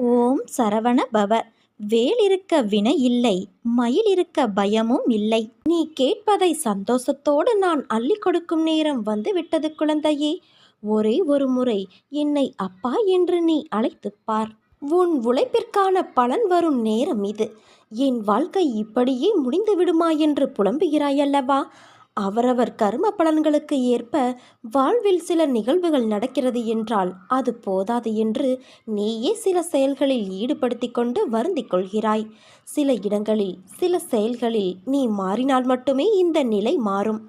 ஓம் சரவண பவ. வேலிருக்க வினை இல்லை மயில் இருக்க பயமும் இல்லை. நீ கேட்பதை சந்தோஷத்தோடு நான் அள்ளி கொடுக்கும் நேரம் வந்து விட்டது குழந்தையே. ஒரே ஒரு முறை என்னை அப்பா என்று நீ அழைத்துப் பார். உன் உழைப்பிற்கான பலன் வரும் நேரம் இது. என் வாழ்க்கை இப்படியே முடிந்து விடுமா என்று புலம்புகிறாயல்லவா? அவரவர் கர்ம பலன்களுக்கு ஏற்ப வாழ்வில் சில நிகழ்வுகள் நடக்கிறது என்றால் அது போதாது என்று நீயே சில செயல்களில் ஈடுபடுத்தி கொண்டு வருந்திக் கொள்கிறாய். சில இடங்களில் சில செயல்களில் நீ மாறினால் மட்டுமே இந்த நிலை மாறும்.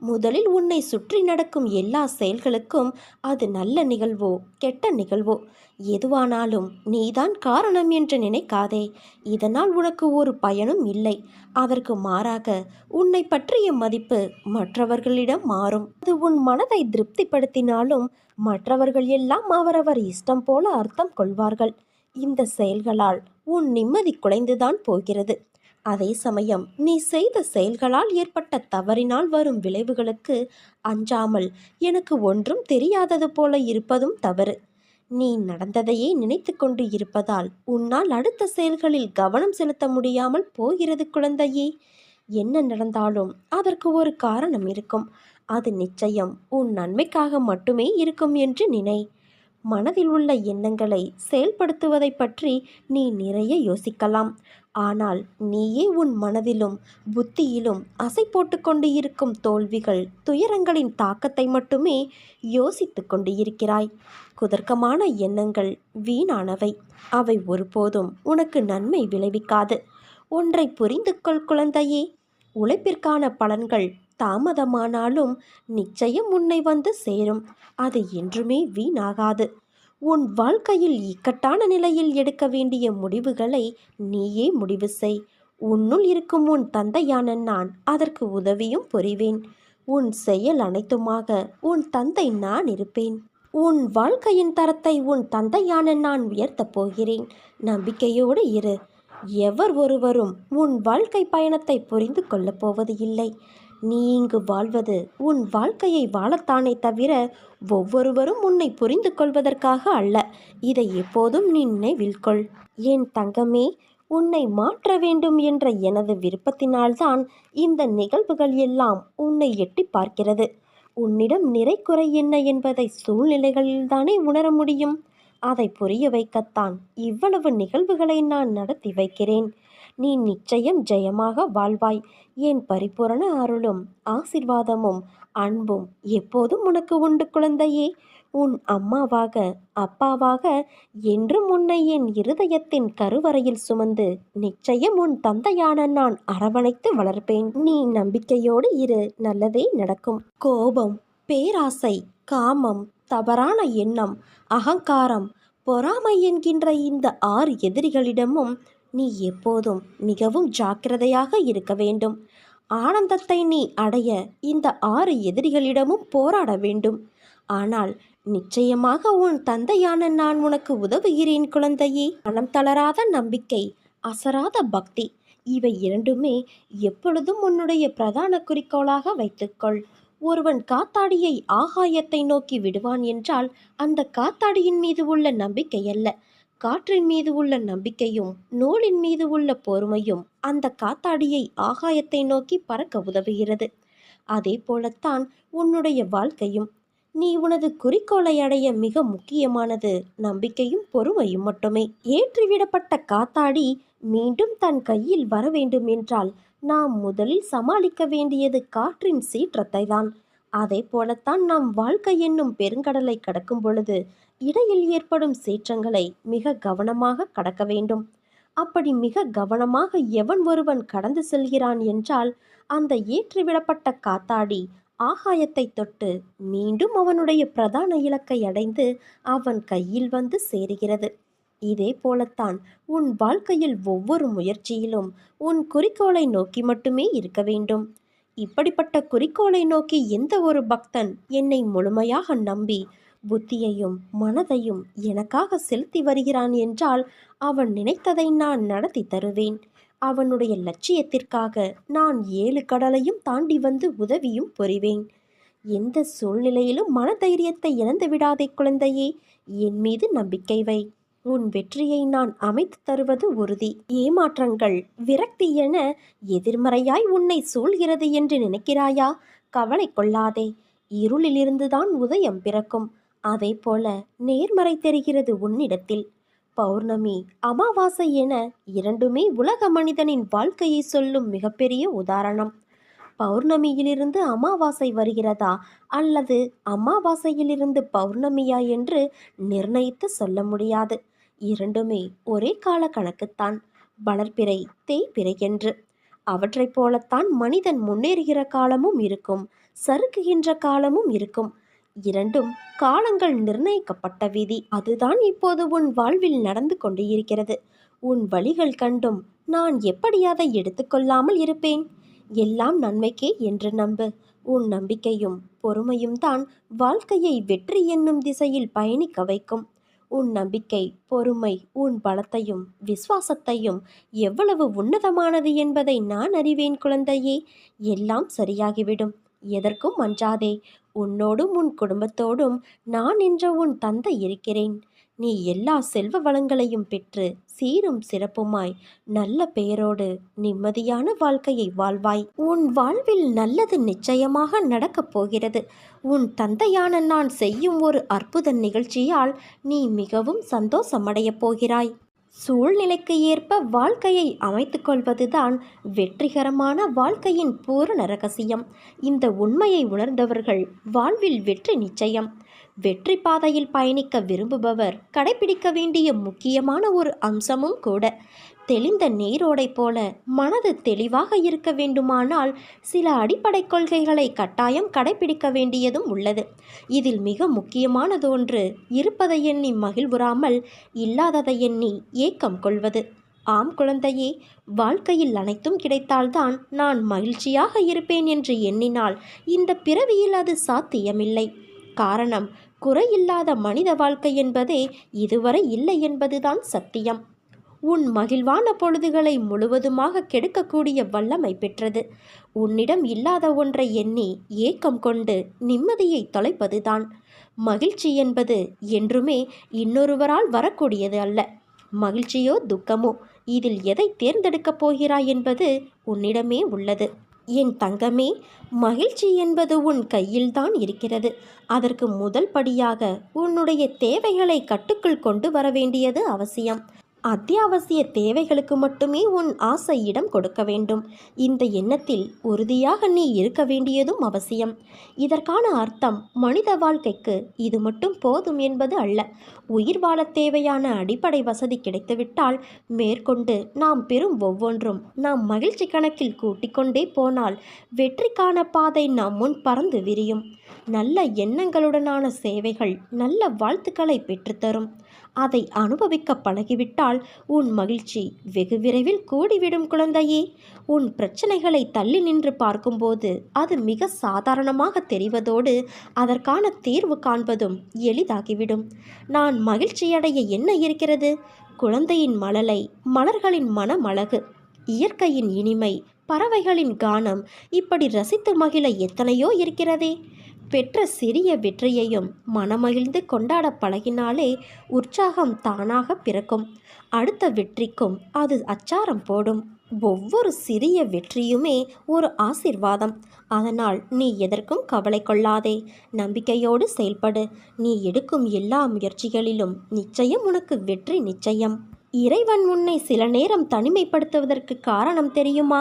முதலில் உன்னை சுற்றி நடக்கும் எல்லா செயல்களுக்கும் அது நல்ல நிகழ்வோ கெட்ட நிகழ்வோ. எதுவானாலும் நீதான் காரணம் என்று நினைக்காதே. இதனால் உனக்கு ஒரு பயனும் இல்லை. அதற்கு மாறாக உன்னை பற்றிய மதிப்பு மற்றவர்களிடம் மாறும். அது உன் மனதை திருப்திப்படுத்தினாலும் மற்றவர்கள் எல்லாம் அவரவர் இஷ்டம் போல அர்த்தம் கொள்வார்கள். இந்த செயல்களால் உன் நிம்மதி குலைந்துதான் போகிறது. அதே சமயம் நீ செய்த செயல்களால் ஏற்பட்ட தவறினால் வரும் விளைவுகளுக்கு அஞ்சாமல் எனக்கு ஒன்றும் தெரியாதது போல இருப்பதும் தவறு. நீ நடந்ததையே நினைத்து கொண்டு இருப்பதால் உன்னால் அடுத்த செயல்களில் கவனம் செலுத்த முடியாமல் போகிறது குழந்தையே. என்ன நடந்தாலும் அதற்கு ஒரு காரணம் இருக்கும். அது நிச்சயம் உன் நன்மைக்காக மட்டுமே இருக்கும் என்று நினை. மனதில் உள்ள எண்ணங்களை செயல்படுத்துவதை பற்றி நீ நிறைய யோசிக்கலாம். ஆனால் நீயே உன் மனதிலும் புத்தியிலும் அசை போட்டுக்கொண்டு இருக்கும் தோல்விகள் துயரங்களின் தாக்கத்தை மட்டுமே யோசித்து கொண்டு இருக்கிறாய் குதர்க்கமான எண்ணங்கள் வீணானவை. அவை ஒருபோதும் உனக்கு நன்மை விளைவிக்காது. ஒன்றை புரிந்து கொள் குழந்தையே. உழைப்பிற்கான பலன்கள் தாமதமானாலும் நிச்சயம் உன்னை வந்து சேரும். அது என்றுமே வீணாகாது. உன் வாழ்க்கையில் இக்கட்டான நிலையில் எடுக்க வேண்டிய முடிவுகளை நீயே முடிவு செய். உன்னுள் இருக்கும் உன் தந்தையான நான் அதற்கு உதவியும் புரிவேன். உன் செயல் அனைத்துமாக உன் தந்தை நான் இருப்பேன். உன் வாழ்க்கையின் தரத்தை உன் தந்தையான நான் உயர்த்தப் போகிறேன். நம்பிக்கையோடு இரு. எவர் ஒருவரும் உன் வாழ்க்கை பயணத்தை புரிந்து கொள்ளப் போவது இல்லை. நீ இங்கு வாழ்வது உன் வாழ்க்கையை வாழத்தானே தவிர ஒவ்வொருவரும் உன்னை புரிந்து கொள்வதற்காக அல்ல. இதை எப்போதும் நீ நினைவில் கொள். என் தங்கமே உன்னை மாற்ற வேண்டும் என்ற எனது விருப்பத்தினால்தான் இந்த நிகழ்வுகள் எல்லாம் உன்னை எட்டி பார்க்கிறது. உன்னிடம் நிறை குறை என்ன என்பதை சூழ்நிலைகளில்தானே உணர முடியும். அதை புரிய வைக்கத்தான் இவ்வளவு நிகழ்வுகளை நான் நடத்தி வைக்கிறேன். நீ நிச்சயம் ஜெயமாக வாழ்வாய். என் பரிபூரண அருளும் ஆசிர்வாதமும் அன்பும் எப்போதும் உனக்கு உண்டு குழந்தையே. உன் அம்மாவாக அப்பாவாக என்றும் உன்னை என் இருதயத்தின் கருவறையில் சுமந்து நிச்சயம் உன் தந்தையான நான் அரவணைத்து வளர்ப்பேன். நீ நம்பிக்கையோடு இரு நல்லதே நடக்கும். கோபம் பேராசை காமம் தவறான எண்ணம் அகங்காரம் பொறாமை என்கின்ற இந்த ஆறு எதிரிகளிடமும் நீ எப்போதும் மிகவும் ஜாக்கிரதையாக இருக்க வேண்டும். ஆனந்தத்தை நீ அடைய இந்த ஆறு எதிரிகளிடமும் போராட வேண்டும். ஆனால் நிச்சயமாக உன் தந்தையான நான் உனக்கு உதவுகிறேன் குழந்தையே. மனம் தளராத நம்பிக்கை அசராத பக்தி இவை இரண்டுமே எப்பொழுதும் உன்னுடைய பிரதான குறிக்கோளாக வைத்துக்கொள். ஒருவன் காத்தாடியை ஆகாயத்தை நோக்கி விடுவான் என்றால் அந்த காத்தாடியின் மீது உள்ள நம்பிக்கை அல்ல காற்றின் மீது உள்ள நம்பிக்கையும் நூலின் மீது உள்ள பொறுமையும் அந்த காத்தாடியை ஆகாயத்தை நோக்கி பறக்க உதவுகிறது. அதே போலத்தான் உன்னுடைய வாழ்க்கையும். நீ உனது குறிக்கோளை அடைய மிக முக்கியமானது நம்பிக்கையும் பொறுமையும் மட்டுமே. ஏற்றிவிடப்பட்ட காத்தாடி மீண்டும் தன் கையில் வர வேண்டும் என்றால் நாம் முதலில் சமாளிக்க வேண்டியது காற்றின் சீற்றத்தை தான் அதே போலத்தான் நாம் வாழ்க்கை என்னும் பெருங்கடலை கடக்கும் பொழுது இடையில் ஏற்படும் சீற்றங்களை மிக கவனமாக கடக்க வேண்டும். அப்படி மிக கவனமாக எவன் ஒருவன் கடந்து செல்கிறான் என்றால் அந்த ஏற்றிவிடப்பட்ட காத்தாடி ஆகாயத்தை தொட்டு மீண்டும் அவனுடைய பிரதான இலக்கை அடைந்து அவன் கையில் வந்து சேருகிறது. இதே போலத்தான் உன் வாழ்க்கையில் ஒவ்வொரு முயற்சியிலும் உன் குறிக்கோளை நோக்கி மட்டுமே இருக்க வேண்டும். இப்படிப்பட்ட குறிக்கோளை நோக்கி எந்த ஒரு பக்தன் என்னை முழுமையாக நம்பி புத்தியையும் மனதையும் எனக்காக செலுத்தி வருகிறான் என்றால் அவன் நினைத்ததை நான் நடத்தி தருவேன். அவனுடைய லட்சியத்திற்காக நான் ஏழு கடலையும் தாண்டி வந்து உதவியும் புரிவேன். எந்த சூழ்நிலையிலும் மனதைரியத்தை இழந்து விடாதே குழந்தையே என் மீது நம்பிக்கை வை. உன் வெற்றியை நான் அமைத்து தருவது உறுதி. ஏமாற்றங்கள் விரக்தி என எதிர்மறையாய் உன்னை சூழ்கிறது என்று நினைக்கிறாயா? கவலை கொள்ளாதே. இருளிலிருந்துதான் உதயம் பிறக்கும். அதே போல நேர்மறை தெரிகிறது உன்னிடத்தில். பௌர்ணமி அமாவாசை என இரண்டுமே உலக மனிதனின் வாழ்க்கையை சொல்லும் மிகப்பெரிய உதாரணம். பௌர்ணமியிலிருந்து அமாவாசை வருகிறதா அல்லது அமாவாசையிலிருந்து பௌர்ணமியா என்று நிர்ணயித்து சொல்ல முடியாது. இரண்டுமே ஒரே கால கணக்குத்தான் வளர்பிறை தேய்பிறை என்று. அவற்றைப் போலத்தான் மனிதன் முன்னேறுகிற காலமும் இருக்கும் சறுக்குகின்ற காலமும் இருக்கும். இரண்டும் காலங்கள் நிர்ணயிக்கப்பட்ட விதி. அதுதான் இப்போது உன் வாழ்வில் நடந்து கொண்டு இருக்கிறது. உன் வழிகள் கண்டும் நான் எப்படி அதை எடுத்துக்கொள்ளாமல் இருப்பேன்? எல்லாம் நன்மைக்கே என்று நம்பு. உன் நம்பிக்கையும் பொறுமையும் தான் வாழ்க்கையை வெற்றி என்னும் திசையில் பயணிக்க வைக்கும். உன் நம்பிக்கை பொறுமை உன் பலத்தையும் விசுவாசத்தையும் எவ்வளவு உன்னதமானது என்பதை நான் அறிவேன் குழந்தையே. எல்லாம் சரியாகிவிடும். எதற்கும் அஞ்சாதே. உன்னோடும் உன் குடும்பத்தோடும் நான் என்ற உன் தந்தை இருக்கிறேன். நீ எல்லா செல்வ வளங்களையும் பெற்று சீரும் சிறப்புமாய் நல்ல பெயரோடு நிம்மதியான வாழ்க்கையை வாழ்வாய். உன் வாழ்வில் நல்லது நிச்சயமாக நடக்கப் போகிறது. உன் தந்தையான நான் செய்யும் ஒரு அற்புத நிகழ்ச்சியால் நீ மிகவும் சந்தோஷமடையப் போகிறாய். சூழ்நிலைக்கு ஏற்ப வாழ்க்கையை அமைத்து கொள்வதுதான் வெற்றிகரமான வாழ்க்கையின் பூரண ரகசியம். இந்த உண்மையை உணர்ந்தவர்கள் வாழ்வில் வெற்றி நிச்சயம். வெற்றி பாதையில் பயணிக்க விரும்புபவர் கடைபிடிக்க வேண்டிய முக்கியமான ஒரு அம்சமும் கூட. தெளிந்த நீரோடை போல மனது தெளிவாக இருக்க வேண்டுமானால் சில அடிப்படை கொள்கைகளை கட்டாயம் கடைபிடிக்க வேண்டியதும் உள்ளது. இதில் மிக முக்கியமானதொன்று இருப்பதை எண்ணி மகிழ்வுறாமல் இல்லாததை எண்ணி ஏக்கம் கொள்வது. ஆம் குழந்தையே வாழ்க்கையில் அனைத்தும் கிடைத்தால்தான் நான் மகிழ்ச்சியாக இருப்பேன் என்று எண்ணினால் இந்த பிறவியில் அது சாத்தியமில்லை. காரணம் குறையில்லாத மனித வாழ்க்கை என்பதே இதுவரை இல்லை என்பதுதான் சத்தியம். உன் மகிழ்வான பொழுதுகளை முழுவதுமாக கெடுக்கக்கூடிய வல்லமை பெற்றது. உன்னிடம் இல்லாத ஒன்றை எண்ணி ஏக்கம் கொண்டு நிம்மதியை தொலைப்பதுதான். மகிழ்ச்சி என்பது என்றுமே இன்னொருவரால் வரக்கூடியது அல்ல. மகிழ்ச்சியோ துக்கமோ இதில் எதை தேர்ந்தெடுக்கப் போகிறாய் என்பது உன்னிடமே உள்ளது. என் தங்கமே மகிழ்ச்சி என்பது உன் கையில்தான் இருக்கிறது. அதற்கு முதல் படியாக உன்னுடைய தேவைகளை கட்டுக்குள் கொண்டு வர வேண்டியது அவசியம். அத்தியாவசிய தேவைகளுக்கு மட்டுமே உன் ஆசை இடம் கொடுக்க வேண்டும். இந்த எண்ணத்தில் உறுதியாக நீ இருக்க வேண்டியதும் அவசியம். இதற்கான அர்த்தம் மனித வாழ்க்கைக்கு இது மட்டும் போதும் என்பது அல்ல. உயிர் வாழ தேவையான அடிப்படை வசதி கிடைத்துவிட்டால் மேற்கொண்டு நாம் பெறும் ஒவ்வொன்றும் நாம் மகிழ்ச்சி கணக்கில் கூட்டிக்கொண்டே போனால் வெற்றிக்கான பாதை நாம் முன் பறந்து விரியும். நல்ல எண்ணங்களுடனான சேவைகள் நல்ல வாழ்த்துக்களை பெற்றுத்தரும் அதை அனுபவிக்க பழகிவிட்டால் உன் மகிழ்ச்சி வெகு விரைவில் கூடிவிடும் குழந்தையே. உன் பிரச்சனைகளை தள்ளி நின்று பார்க்கும்போது அது மிக சாதாரணமாக தெரிவதோடு அதற்கான தீர்வு காண்பதும் எளிதாகிவிடும். நான் மகிழ்ச்சியடைய என்ன இருக்கிறது? குழந்தையின் மழலை மலர்களின் மனமழகு இயற்கையின் இனிமை பறவைகளின் கானம் இப்படி ரசித்து மகிழ எத்தனையோ இருக்கிறதே. பெற்ற சிறிய வெற்றியையும் மனமகிழ்ந்து கொண்டாட பழகினாலே உற்சாகம் தானாக பிறக்கும். அடுத்த வெற்றிக்கும் அது அச்சாரம் போடும். ஒவ்வொரு சிறிய வெற்றியுமே ஒரு ஆசிர்வாதம். அதனால் நீ எதற்கும் கவலை கொள்ளாதே. நம்பிக்கையோடு செயல்படு. நீ எடுக்கும் எல்லா முயற்சிகளிலும் நிச்சயம் உனக்கு வெற்றி நிச்சயம். இறைவன் உன்னை சில நேரம் தனிமைப்படுத்துவதற்கு காரணம் தெரியுமா?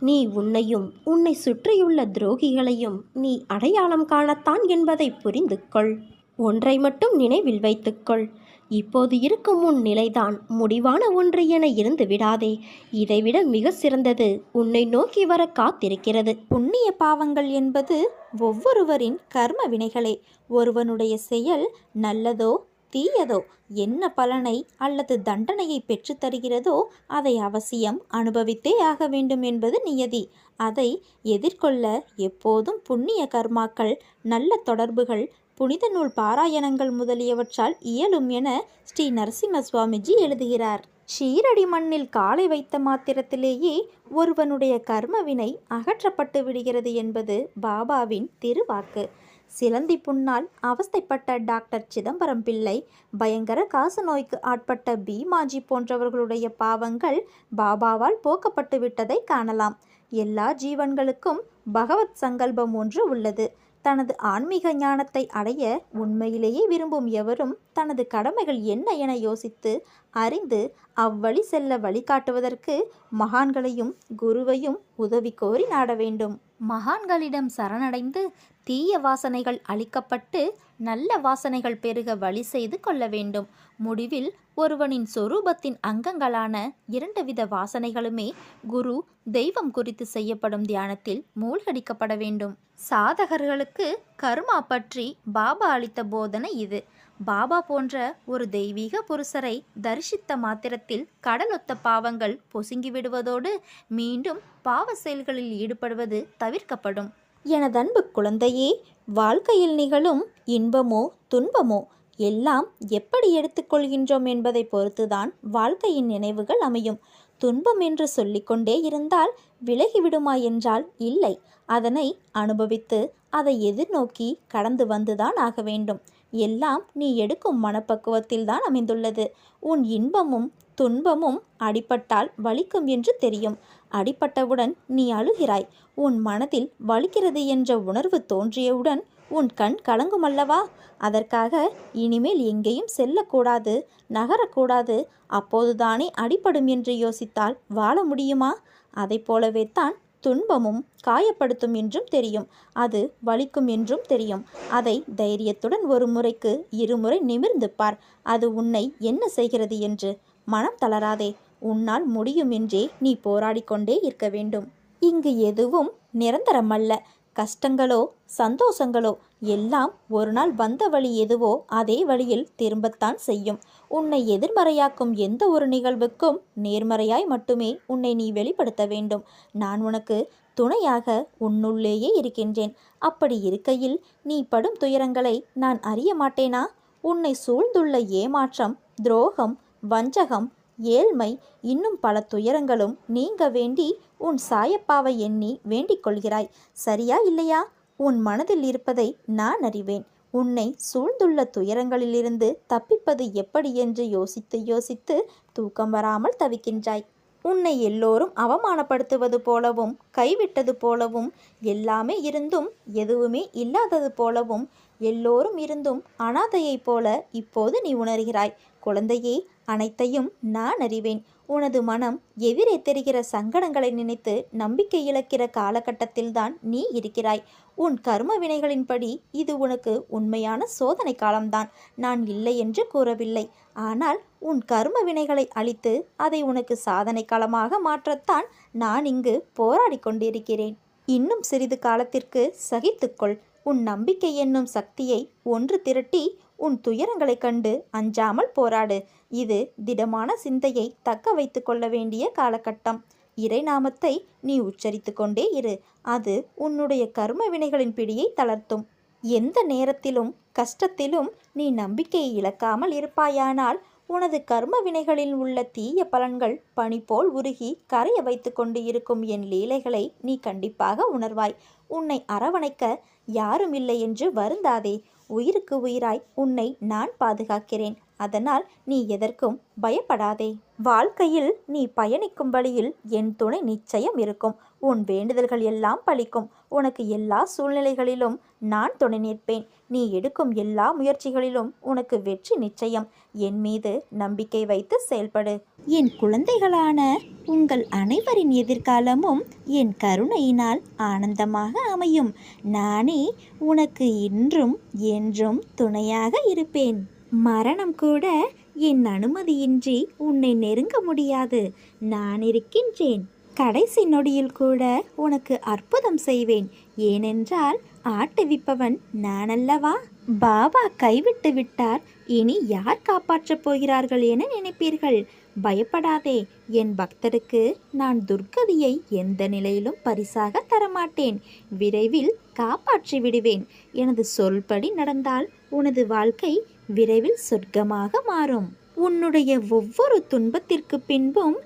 நீ உன்னையும் உன்னை சுற்றியுள்ள துரோகிகளையும் நீ அடையாளம் காணத்தான் என்பதை புரிந்து கொள் ஒன்றை மட்டும் நினைவில் வைத்துக்கொள். இப்போது இருக்கும் உன் நிலைதான் முடிவான ஒன்று என இருந்து விடாதே இதைவிட மிக சிறந்தது உன்னை நோக்கி வர காத்திருக்கிறது. புண்ணிய பாவங்கள் என்பது ஒவ்வொருவரின் கர்ம வினைகளே. ஒருவனுடைய செயல் நல்லதோ தீயதோ? என்ன பலனை அல்லது தண்டனையை பெற்றுத் தருகிறதோ அதை அவசியம் அனுபவித்தே ஆக வேண்டும் என்பது நியதி. அதை எதிர்கொள்ள எப்போதும் புண்ணிய கர்மாக்கள் நல்ல தொடர்புகள் புனித நூல் பாராயணங்கள் முதலியவற்றால் இயலும் என ஸ்ரீ நரசிம்ம சுவாமிஜி எழுதுகிறார். ஷீரடி மண்ணில் காலை வைத்த மாத்திரத்திலேயே ஒருவனுடைய கர்மவினை அகற்றப்பட்டு விடுகிறது என்பது பாபாவின் திருவாக்கு. சிலந்தி புண்ணால் அவஸ்தைப்பட்ட டாக்டர் சிதம்பரம் பிள்ளை பயங்கர காசு நோய்க்கு ஆட்பட்ட பீமாஜி போன்றவர்களுடைய பாவங்கள் பாபாவால் போக்கப்பட்டு விட்டதை காணலாம். எல்லா ஜீவன்களுக்கும் பகவத் சங்கல்பம் ஒன்று உள்ளது. தனது ஆன்மீக ஞானத்தை அடைய உண்மையிலேயே விரும்பும் எவரும் தனது கடமைகள் என்ன என யோசித்து அறிந்து அவ்வழி செல்ல வழிகாட்டுவதற்கு மகான்களையும் குருவையும் உதவி கோரி நாட வேண்டும். மகான்களிடம் சரணடைந்து தீய வாசனைகள் அழிக்கப்பட்டு நல்ல வாசனைகள் பெருக வழி செய்து கொள்ள வேண்டும். முடிவில் ஒருவனின் சொரூபத்தின் அங்கங்களான இரண்டு வித வாசனைகளுமே குரு தெய்வம் குறித்து செய்யப்படும் தியானத்தில் மூழ்கடிக்கப்பட வேண்டும். சாதகர்களுக்கு கர்மா பற்றி பாபா அளித்த போதனை இது. பாபா போன்ற ஒரு தெய்வீக புருஷரை தரிசித்த மாத்திரத்தில் கடலொத்த பாவங்கள் பொசுங்கிவிடுவதோடு மீண்டும் பாவ செயல்களில் ஈடுபடுவது தவிர்க்கப்படும். எனதன்பு குழந்தையே வாழ்க்கையில் நிகழும் இன்பமோ துன்பமோ எல்லாம் எப்படி எடுத்துக்கொள்கின்றோம் என்பதை பொறுத்துதான் வாழ்க்கையின் நினைவுகள் அமையும். துன்பம் என்று சொல்லிக்கொண்டே இருந்தால் விலகிவிடுமா என்றால் இல்லை. அதனை அனுபவித்து அதை எதிர்நோக்கி கடந்து வந்துதான் ஆக வேண்டும். எல்லாம் நீ எடுக்கும் மனப்பக்குவத்தில் தான் அமைந்துள்ளது. உன் இன்பமும் துன்பமும் அடிபட்டால் வலிக்கும் என்று தெரியும். அடிபட்டவுடன் நீ அழுகிறாய். உன் மனதில் வலிக்கிறது என்ற உணர்வு தோன்றியவுடன் உன் கண் கலங்கும் அல்லவா அதற்காக இனிமேல் எங்கேயும் செல்லக்கூடாது நகரக்கூடாது. அப்போதுதானே அடிபடும் என்று யோசித்தால் வாழ முடியுமா? அதை போலவே தான் துன்பமும் காயப்படுத்தும் என்றும் தெரியும். அது வலிக்கும் என்றும் தெரியும். அதை தைரியத்துடன் ஒரு முறைக்கு இருமுறை நிமிர்ந்து பார். அது உன்னை என்ன செய்கிறது என்று. மனம் தளராதே. உன்னால் முடியும் என்றே நீ போராடிக்கொண்டே இருக்க வேண்டும். இங்கு எதுவும் நிரந்தரமல்ல. கஷ்டங்களோ சந்தோஷங்களோ எல்லாம் ஒரு நாள் வந்த வழி எதுவோ அதே வழியில் திரும்பத்தான் செய்யும். உன்னை எதிர்மறையாக்கும் எந்த ஒரு நிகழ்வுக்கும் நேர்மறையாய் மட்டுமே உன்னை நீ வெளிப்படுத்த வேண்டும். நான் உனக்கு துணையாக உன்னுள்ளேயே இருக்கின்றேன். அப்படி இருக்கையில் நீ படும் துயரங்களை நான் அறிய மாட்டேனா? உன்னை சூழ்ந்துள்ள ஏமாற்றம் துரோகம் வஞ்சகம் ஏழ்மை இன்னும் பல துயரங்களும் நீங்க வேண்டி உன் சாயப்பாவை எண்ணி வேண்டிக் கொள்கிறாய். சரியா இல்லையா? உன் மனதில் இருப்பதை நான் அறிவேன். உன்னை சூழ்ந்துள்ள துயரங்களிலிருந்து தப்பிப்பது எப்படி என்று யோசித்து யோசித்து தூக்கம் வராமல் தவிக்கின்றாய். உன்னை எல்லோரும் அவமானப்படுத்துவது போலவும் கைவிட்டது போலவும் எல்லாமே இருந்தும் எதுவுமே இல்லாதது போலவும் எல்லோரும் இருந்தும் அனாதையைப் போல இப்போது நீ உணர்கிறாய். குழந்தையே அனைத்தையும் நான் அறிவேன். உனது மனம் எதிரே தெரிகிற சங்கடங்களை நினைத்து நம்பிக்கை இழக்கிற காலகட்டத்தில்தான் நீ இருக்கிறாய். உன் கர்ம வினைகளின்படி இது உனக்கு உண்மையான சோதனை காலம்தான். நான் இல்லை என்று கூறவில்லை. ஆனால் உன் கர்ம வினைகளை அழித்து அதை உனக்கு சாதனை காலமாக மாற்றத்தான் நான் இங்கு போராடி கொண்டிருக்கிறேன். இன்னும் சிறிது காலத்திற்கு சகித்துக்கொள் உன் நம்பிக்கை என்னும் சக்தியை ஒன்று திரட்டி உன் துயரங்களைக் கண்டு அஞ்சாமல் போராடு. இது திடமான சிந்தையை தக்க வைத்து கொள்ள வேண்டிய காலகட்டம். இறைநாமத்தை நீ உச்சரித்து கொண்டே இரு. அது உன்னுடைய கர்ம வினைகளின் பிடியை தளர்த்தும். எந்த நேரத்திலும் கஷ்டத்திலும் நீ நம்பிக்கையை இழக்காமல் இருப்பாயானால் உனது கர்ம வினைகளில் உள்ள தீய பலன்கள் பனி போல் உருகி கரைய வைத்து கொண்டு இருக்கும் என் லீலைகளை நீ கண்டிப்பாக உணர்வாய். உன்னை அரவணைக்க யாரும் இல்லை என்று வருந்தாதே. உயிருக்கு உயிராய் உன்னை நான் பாதுகாக்கிறேன். அதனால் நீ எதற்கும் பயப்படாதே. வாழ்க்கையில் நீ பயணிக்கும் வழியில் என் துணை நிச்சயம் இருக்கும். உன் வேண்டுதல்கள் எல்லாம் பலிக்கும் உனக்கு எல்லா சூழ்நிலைகளிலும் நான் துணை நிற்பேன். நீ எடுக்கும் எல்லா முயற்சிகளிலும் உனக்கு வெற்றி நிச்சயம். என் மீது நம்பிக்கை வைத்து செயல்படு. என் குழந்தைகளான உங்கள் அனைவரின் எதிர்காலமும் என் கருணையினால் ஆனந்தமாக அமையும். நானே உனக்கு இன்றும் என்றும் துணையாக இருப்பேன். மரணம் கூட என் அனுமதியின்றி உன்னை நெருங்க முடியாது. நான் இருக்கின்றேன். கடைசி நொடியில் கூட உனக்கு அற்புதம் செய்வேன். ஏனென்றால் ஆட்டுவிப்பவன் நானல்லவா? பாபா கைவிட்டு விட்டார். இனி யார் காப்பாற்றப் போகிறார்கள் என நினைப்பீர்கள். பயப்படாதே. என் பக்தருக்கு நான் துர்கதியை எந்த நிலையிலும் பரிசாக தரமாட்டேன். விரைவில் காப்பாற்றி விடுவேன். எனது சொல்படி நடந்தால் உனது வாழ்க்கை விரைவில் சொர்க்கமாக மாறும். உன்னுடைய ஒவ்வொரு துன்பத்திற்கு பின்பும்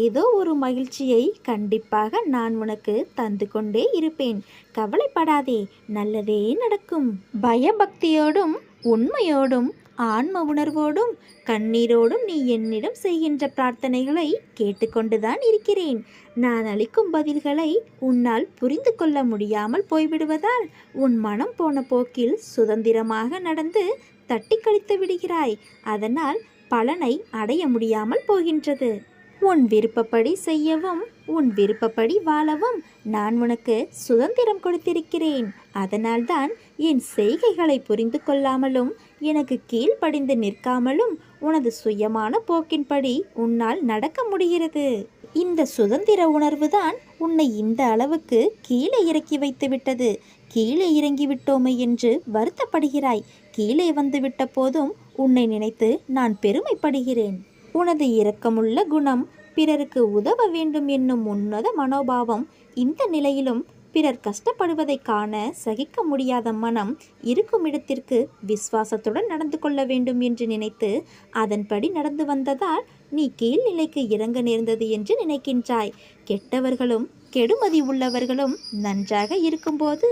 ஏதோ ஒரு மகிழ்ச்சியை கண்டிப்பாக நான் உனக்கு தந்து கொண்டே இருப்பேன். கவலைப்படாதே நல்லதே நடக்கும். பயபக்தியோடும் உண்மையோடும் ஆன்ம உணர்வோடும் கண்ணீரோடும் நீ என்னிடம் செய்கின்ற பிரார்த்தனைகளை கேட்டுக்கொண்டுதான் இருக்கிறேன். நான் அளிக்கும் பதில்களை உன்னால் புரிந்து கொள்ள முடியாமல் போய்விடுவதால் உன் மனம் போன போக்கில் சுதந்திரமாக நடந்து தட்டி கழித்து விடுகிறாய். அதனால் பலனை அடைய முடியாமல் போகின்றது. உன் விருப்பப்படி செய்யவும் உன் விருப்பப்படி வாழவும் நான் உனக்கு சுதந்திரம் கொடுத்திருக்கிறேன். அதனால்தான் என் செய்கைகளை புரிந்து கொள்ளாமலும் எனக்கு கீழ்ப்படிந்து நிற்காமலும் உனது சுயமான போக்கின்படி உன்னால் நடக்க முடிகிறது. இந்த சுதந்திர உணர்வுதான் உன்னை இந்த அளவுக்கு கீழே இறக்கி வைத்து விட்டது கீழே இறங்கிவிட்டோமே என்று வருத்தப்படுகிறாய். கீழே வந்து விட்ட போதும் உன்னை நினைத்து நான் பெருமைப்படுகிறேன். உனது இரக்கமுள்ள குணம் பிறருக்கு உதவ வேண்டும் என்னும் உன்னத மனோபாவம் இந்த நிலையிலும் பிறர் கஷ்டப்படுவதை காண சகிக்க முடியாத மனம் இருக்கும் இடத்திற்கு விசுவாசத்துடன் நடந்து கொள்ள வேண்டும் என்று நினைத்து அதன்படி நடந்து வந்ததால் நீ கீழ்நிலைக்கு இறங்க நேர்ந்தது என்று நினைக்கின்றாய். கெட்டவர்களும் கெடுமதி உள்ளவர்களும் நன்றாக இருக்கும்போது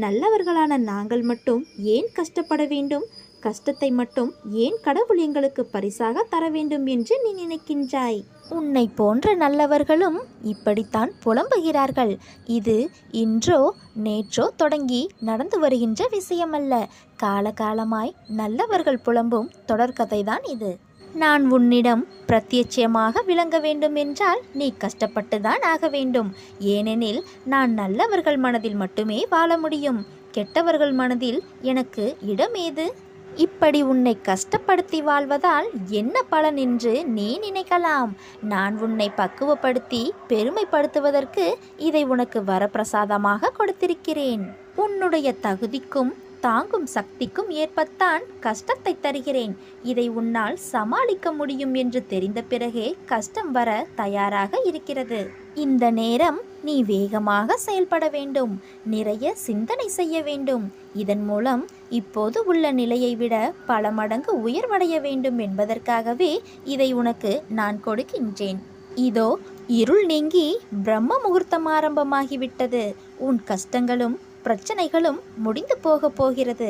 நல்லவர்களான நாங்கள் மட்டும் ஏன் கஷ்டப்பட வேண்டும்? கஷ்டத்தை மட்டும் ஏன் கடவுள் எங்களுக்கு பரிசாக தர வேண்டும் என்று நீ நினைக்கின்றாய்? உன்னை போன்ற நல்லவர்களும் இப்படித்தான் புலம்புகிறார்கள். இது இன்றோ நேற்றோ தொடங்கி நடந்து வருகின்ற விஷயமல்ல. காலகாலமாய் நல்லவர்கள் புலம்பும் தொடர்கதைதான் இது. நான் உன்னிடம் பிரத்யட்சமாக விளங்க வேண்டும் என்றால் நீ கஷ்டப்பட்டுதான் ஆக வேண்டும். ஏனெனில் நான் நல்லவர்கள் மனதில் மட்டுமே வாழ முடியும். கெட்டவர்கள் மனதில் எனக்கு இடம் ஏது இப்படி உன்னை கஷ்டப்படுத்தி வாழ்வதால் என்ன பலன் என்று நீ நினைக்கலாம். நான் உன்னை பக்குவப்படுத்தி பெருமைப்படுத்துவதற்கு இதை உனக்கு வரப்பிரசாதமாக கொடுத்திருக்கிறேன். உன்னுடைய தகுதிக்கும் தாங்கும் சக்திக்கும் ஏற்பத்தான் கஷ்டத்தை தருகிறேன். இதை உன்னால் சமாளிக்க முடியும் என்று தெரிந்த பிறகே கஷ்டம் வர தயாராக இருக்கிறது. இந்த நேரம் நீ வேகமாக செயல்பட வேண்டும். நிறைய சிந்தனை செய்ய வேண்டும். இதன் மூலம் இப்போது உள்ள நிலையை விட பல மடங்கு உயர்வடைய வேண்டும் என்பதற்காகவே இதை உனக்கு நான் கொடுக்கின்றேன். இதோ இருள் நீங்கி பிரம்ம முகூர்த்தம் ஆரம்பமாகிவிட்டது. உன் கஷ்டங்களும் பிரச்சனைகளும் முடிந்து போக போகிறது.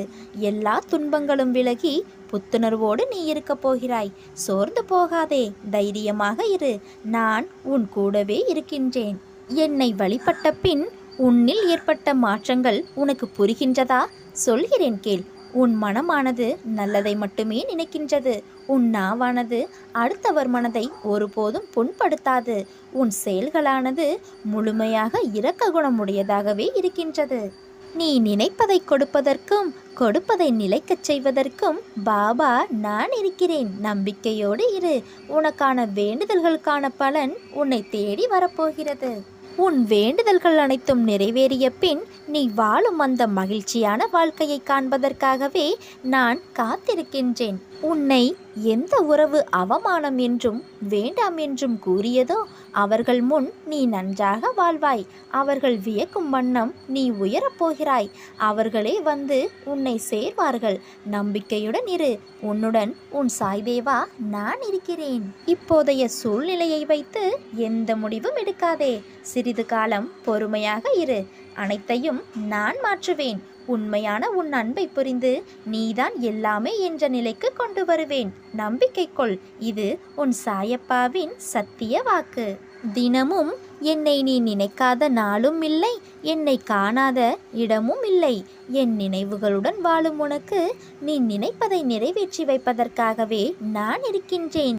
எல்லா துன்பங்களும் விலகி புத்துணர்வோடு நீ இருக்கப் போகிறாய். சோர்ந்து போகாதே தைரியமாக இரு. நான் உன் கூடவே இருக்கின்றேன். என்னை வழிபட்ட பின் உன்னில் ஏற்பட்ட மாற்றங்கள் உனக்கு புரிகின்றதா? சொல்கிறேன் கேள். உன் மனமானது நல்லதை மட்டுமே நினைக்கின்றது. உன் நாவானது அடுத்தவர் மனதை ஒருபோதும் புண்படுத்தாது. உன் செயல்களானது முழுமையாக இரக்க குணமுடையதாகவே இருக்கின்றது. நீ நினைப்பதை கொடுப்பதற்கும் கொடுப்பதை நிலைக்கச் செய்வதற்கும் பாபா நான் இருக்கிறேன். நம்பிக்கையோடு இரு. உனக்கான வேண்டுதல்களுக்கான பலன் உன்னை தேடி வரப்போகிறது. உன் வேண்டுதல்கள் அனைத்தும் நிறைவேறிய பின் நீ வாழும் அந்த மகிழ்ச்சியான வாழ்க்கையை காண்பதற்காகவே நான் காத்திருக்கின்றேன். உன்னை எந்த உறவு அவமானம் என்றும் வேண்டாம் என்றும் கூறியதோ அவர்கள் முன் நீ நன்றாக வாழ்வாய். அவர்கள் வியக்கும் வண்ணம் நீ உயரப்போகிறாய் அவர்களே வந்து உன்னை சேர்வார்கள். நம்பிக்கையுடன் இரு. உன்னுடன் உன் சாய்தேவா நான் இருக்கிறேன். இப்போதைய சூழ்நிலையை வைத்து எந்த முடிவும் எடுக்காதே. சிறிது காலம் பொறுமையாக இரு. அனைத்தையும் நான் மாற்றுவேன். உண்மையான உன் அன்பை புரிந்து நீதான் எல்லாமே என்ற நிலைக்கு கொண்டு வருவேன். நம்பிக்கை கொள். இது உன் சாயப்பாவின் சத்திய வாக்கு. தினமும் என்னை நீ நினைக்காத நாளும் இல்லை. என்னை காணாத இடமும் இல்லை. என் நினைவுகளுடன் வாழும் உனக்கு நீ நினைப்பதை நிறைவேற்றி வைப்பதற்காகவே நான் இருக்கின்றேன்.